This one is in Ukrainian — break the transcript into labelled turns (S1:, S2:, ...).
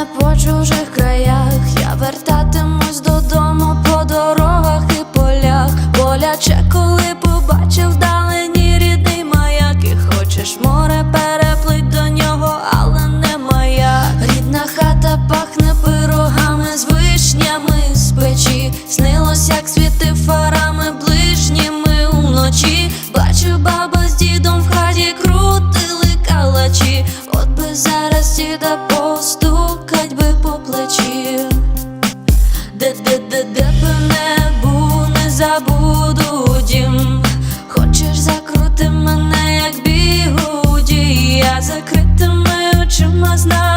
S1: Мене по чужих краях. Я вертатимусь додому по дорогах і полях. Боляче, коли побачив вдалині рідний маяк. І хочеш море переплить до нього, але не моя. Рідна хата пахне пирогами з вишнями з печі. Снилось, як світив фарами ближніми уночі. Бачу, баба з дідом в хаті крутили калачі. От би зараз діда постукать би по плечі. Де, де, не був, не забуду дім. Хочеш закрути мене, як бігуді, я закритими очима знаю.